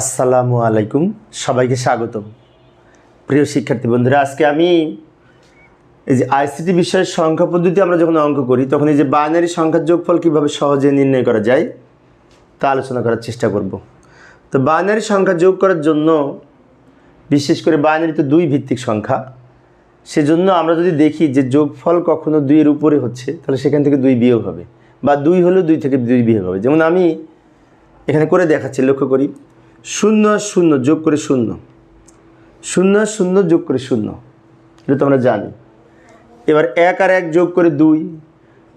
আসসালামু আলাইকুম, সবাইকে স্বাগতম। প্রিয় শিক্ষার্থী বন্ধুরা, আজকে আমি এই যে আইসিটি বিষয়ের সংখ্যা পদ্ধতি আমরা যখন অঙ্ক করি, তখন এই যে বাইনারি সংখ্যার যোগফল কীভাবে সহজে নির্ণয় করা যায়, তা আলোচনা করার চেষ্টা করব। তো বাইনারি সংখ্যা যোগ করার জন্য, বিশেষ করে বাইনারি তো দুই ভিত্তিক সংখ্যা, সেজন্য আমরা যদি দেখি যে যোগফল কখনো দুইয়ের উপরে হচ্ছে, তাহলে সেখান থেকে দুই বিয়োগ হবে, বা দুই হলেও দুই থেকে দুই বিয়োগ হবে। যেমন আমি এখানে করে দেখাচ্ছি, লক্ষ্য করি। শূন্য আর শূন্য, যোগ করে শূন্য। শূন্য শূন্য, যোগ করে শূন্য। এটা তো আমরা জানি। এবার এক আর এক যোগ করে দুই।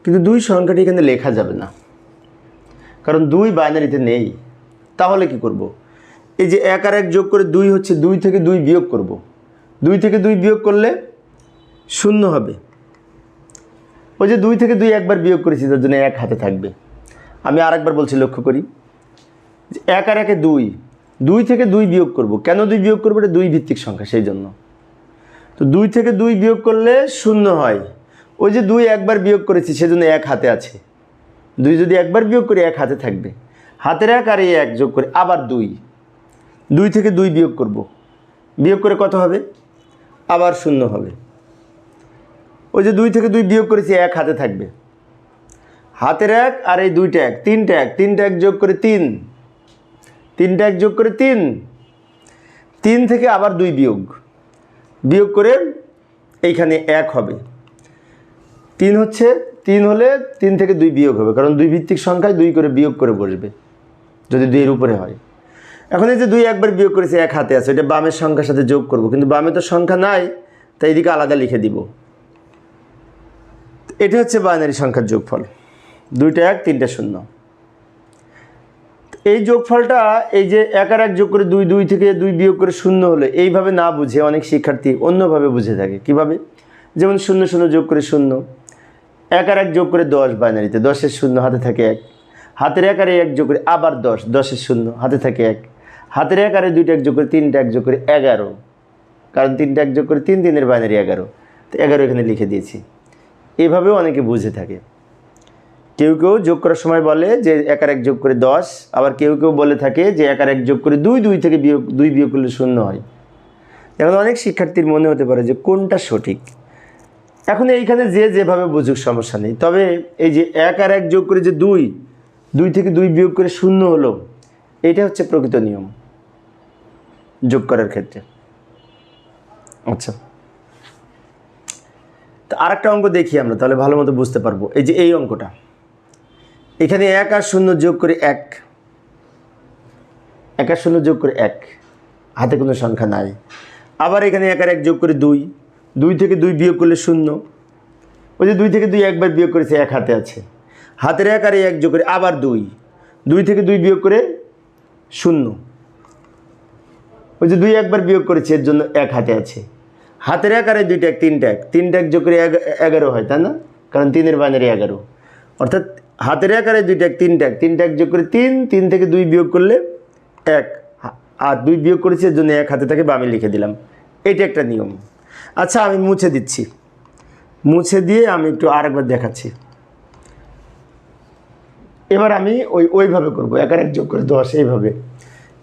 কিন্তু দুই সংখ্যাটি এখানে লেখা যাবে না। কারণ দুই বাইনারিতে নেই। তাহলে কি করব। এই যে এক আর এক যোগ করে দুই হচ্ছে দুই থেকে দুই বিয়োগ করব। দুই থেকে দুই বিয়োগ করলে শূন্য হবে। ওই যে দুই থেকে দুই একবার বিয়োগ করেছি, তার জন্য এক হাতে থাকবে। আমি আরেকবার বলছি, লক্ষ্য করি। যে এক আর একে দুই দুই থেকে দুই বিয়োগ করব। কেন দুই বিয়োগ করব? এটা দুই ভিত্তিক সংখ্যা, সেই জন্য। তো দুই থেকে দুই বিয়োগ করলে শূন্য হয়। ওই যে দুই একবার বিয়োগ করেছি, সেজন্য এক হাতে আছে। দুই যদি একবার বিয়োগ করি, এক হাতে থাকবে। হাতের এক আর এই এক যোগ করে আবার দুই। দুই থেকে দুই বিয়োগ করব। বিয়োগ করে কত হবে? আবার শূন্য হবে। ওই যে দুই থেকে দুই বিয়োগ করেছি, এক হাতে থাকবে। হাতের এক আর এই দুইটা এক, তিনটা এক তিনটা এক যোগ করে তিন। তিনটা এক যোগ করে তিন। তিন থেকে আবার দুই বিয়োগ। বিয়োগ করে এইখানে এক হবে। তিন হচ্ছে, তিন হলে তিন থেকে দুই বিয়োগ হবে, কারণ দুই ভিত্তিক সংখ্যায় দুই করে বিয়োগ করে বসবে, যদি দুইয়ের উপরে হয়। এখন এই যে দুই একবার বিয়োগ করেছে, এক হাতে আছে, এটা বামের সংখ্যার সাথে যোগ করব, কিন্তু বামে তো সংখ্যা নাই, তাই এদিকে আলাদা লিখে দিব। এটা হচ্ছে বাইনারি সংখ্যার যোগফল। দুইটা এক, তিনটা শূন্য। এই যোগফলটা এই যে এক আর এক যোগ করে দুই দুই থেকে দুই বিয়োগ করে শূন্য হলে এইভাবে না বুঝে অনেক শিক্ষার্থী অন্যভাবে বুঝে থাকে। কীভাবে? যেমন শূন্য শূন্য যোগ করে শূন্য। এক আর এক যোগ করে দশ বাইনারিতে দশের শূন্য, হাতে থাকে এক। হাতের এক আর এক যোগ করে আবার দশ, দশের শূন্য, হাতে থাকে এক। হাতের এক আরে দুইটা এক যোগ করে তিনটা এক যোগ করে এগারো। কারণ তিনটা এক যোগ করে তিন দিনের বাইনারি এগারো। তো এগারো এখানে লিখে দিয়েছি। এভাবেও অনেকে বুঝে থাকে। কেউ কেউ যোগ করার সময় বলে যে এক আর এক যোগ করে দশ, আবার কেউ কেউ বলে থাকে যে এক আর এক যোগ করে দুই দুই থেকে বিয়োগ, দুই বিয়োগ করলে শূন্য হয়। এখন অনেক শিক্ষার্থীর মনে হতে পারে যে কোনটা সঠিক? এখন এইখানে যে যেভাবে বুঝুক সমস্যা নেই। তবে এই যে এক আর এক যোগ করে যে দুই দুই থেকে দুই বিয়োগ করে শূন্য হলো, এটা হচ্ছে প্রকৃত নিয়ম যোগ করার ক্ষেত্রে। আচ্ছা। তো আরেকটা অঙ্ক দেখি আমরা, তাহলে ভালো মতো বুঝতে পারব। এই যে এই অঙ্কটা। এখানে এক আর শূন্য যোগ করে এক। এক আর শূন্য যোগ করে এক। হাতে কোনো সংখ্যা নাই। আবার এখানে এক আর এক যোগ করে দুই। দুই থেকে দুই বিয়োগ করলে শূন্য। ওই যে দুই থেকে দুই একবার বিয়োগ করেছে, এক হাতে আছে। হাতের এক আর এক যোগ করে আবার দুই। দুই থেকে দুই বিয়োগ করে শূন্য। ওই যে দুই একবার বিয়োগ করেছে, এর জন্য এক হাতে আছে। হাতের এক আর দুইটা এক, তিনটা এক। তিনটা এক যোগ করে এগা- এগারো হয়, তাই না? কারণ তিনের বাইনারি এগারো। অর্থাৎ হাতের এই দুইটা এক তিনটা এক তিনটা এক যোগ করে তিন তিন থেকে দুই বিয়োগ করলে এক। আর দুই বিয়োগ করেছি, এর জন্য এক হাতে থেকে বামে লিখে দিলাম। এটা একটা নিয়ম। আচ্ছা আমি মুছে দিচ্ছি। মুছে দিয়ে আমি একটু আরেকবার দেখাচ্ছি। এবার আমি ওই, ওইভাবে করব। এক আর এক যোগ করে দশ, এইভাবে।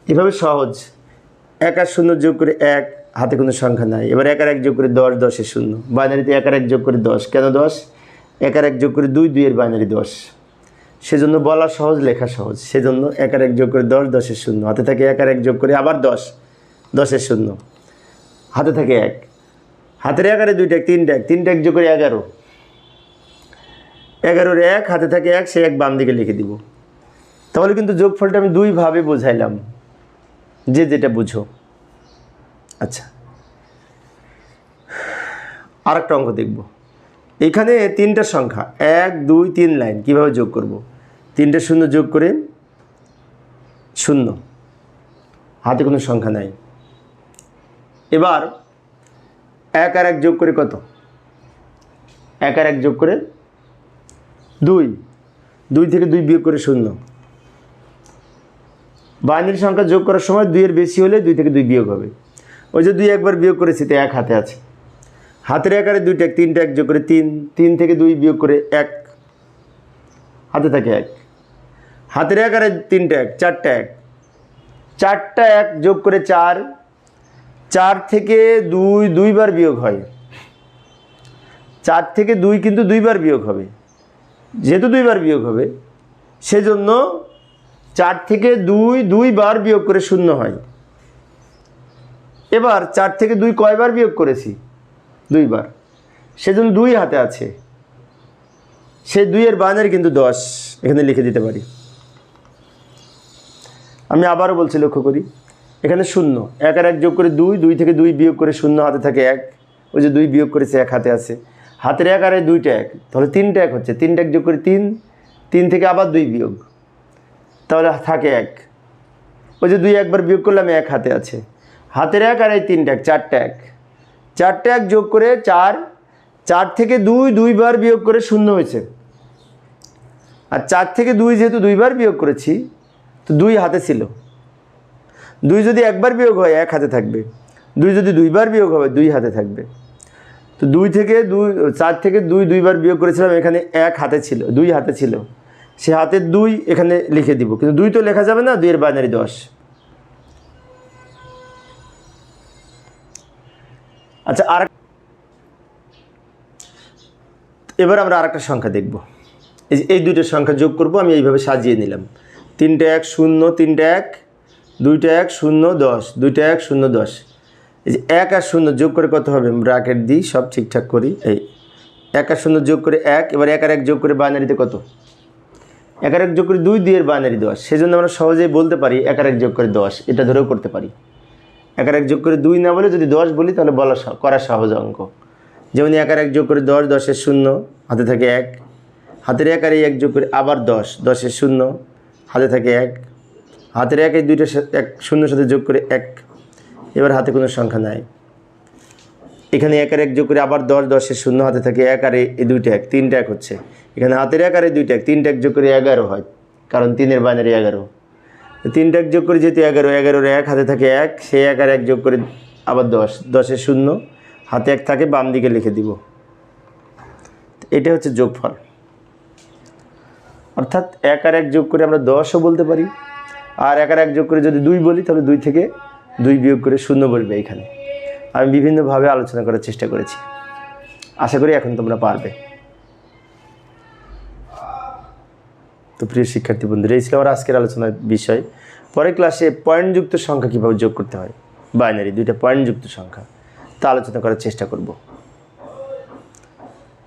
এভাবে সহজ। এক আর শূন্য যোগ করে এক, হাতে কোনো সংখ্যা নাই। এবার এক আর এক যোগ করে দশ দশের শূন্য। বাইনারিতে এক আর এক যোগ করে দশ। কেন দশ? এক আর এক যোগ করে দুই দুইয়ের বাইনারি দশ। সেজন্য বলা সহজ, লেখা সহজ। সেজন্য এক আর এক যোগ করে দশ, দশের শূন্য। হাতে থাকে এক আর এক যোগ করে আবার দশ, দশের শূন্য। হাতে থাকে এক। হাতের এগারে দুইটা এক, তিনটা এক। তিনটা এক যোগ করে এগারো। এগারোর এক, হাতে থাকে এক, সে এক বাম দিকে লিখে দিব। তাহলে কিন্তু যোগফলটা আমি দুইভাবে বোঝাইলাম। যে যেটা বুঝো। আচ্ছা। আর একটা অঙ্ক দেখব। এখানে তিনটা সংখ্যা। এক, দুই, তিন লাইন। কীভাবে যোগ করব? তিনটা শূন্য যোগ করে শূন্য। হাতে কোনো সংখ্যা নাই। এবার এক আর এক যোগ করে কত? এক আর এক যোগ করে দুই। দুই থেকে দুই বিয়োগ করে শূন্য। বাইনারি সংখ্যা যোগ করার সময় দুইয়ের বেশি হলে দুই থেকে দুই বিয়োগ হবে। ওই যে দুই একবার বিয়োগ করেছি, তো এক হাতে আছে। হাতের একারে দুইটা তিনটা এক যোগ করে তিন। তিন থেকে দুই বিয়োগ করে এক। হাতে থাকে এক। হাতের একারে তিনটা এক, চারটা এক। চারটা এক যোগ করে চার চার থেকে দুই, দুইবার বিয়োগ হয়। চার থেকে দুই কিন্তু দুইবার বিয়োগ হবে। যেহেতু দুইবার বিয়োগ হবে, সেজন্য চার থেকে দুই, দুইবার বিয়োগ করে শূন্য হয়। এবার চার থেকে দুই কয়বার বিয়োগ করেছি? দুইবার। সেজন্য দুই হাতে আছে। সে দুইয়ের বানের কিন্তু দশ, এখানে লিখে দিতে পারি। আমি আবারও বলছি লক্ষ্য করি, এখানে শূন্য। এক আর এক যোগ করে দুই দুই থেকে দুই বিয়োগ করে শূন্য হাতে থাকে এক। ওই যে দুই বিয়োগ করেছে এক হাতে আছে। হাতের এক আর দুইটা এক। তাহলে তিনটা এক হচ্ছে। তিনটা এক যোগ করে তিন তিন থেকে আবার দুই বিয়োগ। তাহলে থাকে এক। ওই যে দুই একবার বিয়োগ করলাম, এক হাতে আছে। হাতের এক আর এই তিনটা এক, চারটা এক। চারটা এক যোগ করে চার চার থেকে দুই, দুইবার বিয়োগ করে শূন্য হয়েছে। আর চার থেকে দুই যেহেতু দুইবার বিয়োগ করেছি তো দুই হাতে ছিল। দুই যদি একবার বিয়োগ হয়, এক হাতে থাকবে। দুই যদি দুইবার বিয়োগ হবে, দুই হাতে থাকবে। তো দুই থেকে দুই, চার থেকে দুই দুইবার বিয়োগ করেছিলাম, এখানে এক হাতে ছিল, দুই হাতে ছিল। সে হাতে দুই এখানে লিখে দিব, কিন্তু দুই তো লেখা যাবে না, দুইয়ের বাইনারি দশ। আচ্ছা আর এবার আমরা আরেকটা সংখ্যা দেখব। এই দুইটা সংখ্যা যোগ করব, আমি এইভাবে সাজিয়ে নিলাম। তিনটে এক শূন্য, তিনটে এক, দুইটা এক শূন্য দশ, দুইটা এক শূন্য দশ। এই যে এক আর শূন্য যোগ করে কত হবে? ব্রাকেট দিই, সব ঠিকঠাক করি। এই এক আর শূন্য যোগ করে এক, এবার এক আর এক যোগ করে বাইনারিতে কত? এক আর এক যোগ করে দুই দুইয়ের বাইনারি দশ। সেই জন্য আমরা সহজেই বলতে পারি এক আর এক যোগ করে দশ। এটা ধরেও করতে পারি। এক আর এক যোগ করে দুই না বলে যদি দশ বলি, তাহলে বলা করা সহজ অঙ্ক। যেমন এক আর এক যোগ করে দশ, দশের শূন্য, হাতে থাকে এক। হাতের এক আর এক যোগ করে আবার দশ, দশের শূন্য। হাতে থাকে এক, হাতের এক এই দুইটা এক শূন্যর সাথে যোগ করে এক। এবার হাতে কোনো সংখ্যা নাই। এখানে এক আর এক যোগ করে আবার দশ, দশের শূন্য হাতে থাকে এক আর এই দুইটা এক, তিনটা এক হচ্ছে। এখানে হাতের এক আর এই দুইটা এক, তিনটা এক যোগ করে এগারো হয়, কারণ তিনের বাইনারি এগারো। তিনটা এক যোগ করে যেহেতু এগারো, এগারোর এক হাতে থাকে এক সেই এক আর এক যোগ করে আবার দশ, দশের শূন্য। হাতে এক থাকে, বাম দিকে লিখে দিব। এটা হচ্ছে যোগফল। অর্থাৎ এক আর এক যোগ করে আমরা দশও বলতে পারি। আর এক আর এক যোগ করে যদি দুই বলি, তাহলে দুই থেকে দুই বিয়োগ করে শূন্য বলবে এখানে। আমি বিভিন্নভাবে আলোচনা করার চেষ্টা করেছি। আশা করি এখন তোমরা পারবে। তো প্রিয় শিক্ষার্থী বন্ধুরা, এই ছিল আমার আজকের আলোচনার বিষয়। পরের ক্লাসে পয়েন্টযুক্ত সংখ্যা কীভাবে যোগ করতে হয়? বাইনারি, দুইটা পয়েন্টযুক্ত সংখ্যা। তা আলোচনা করার চেষ্টা করব।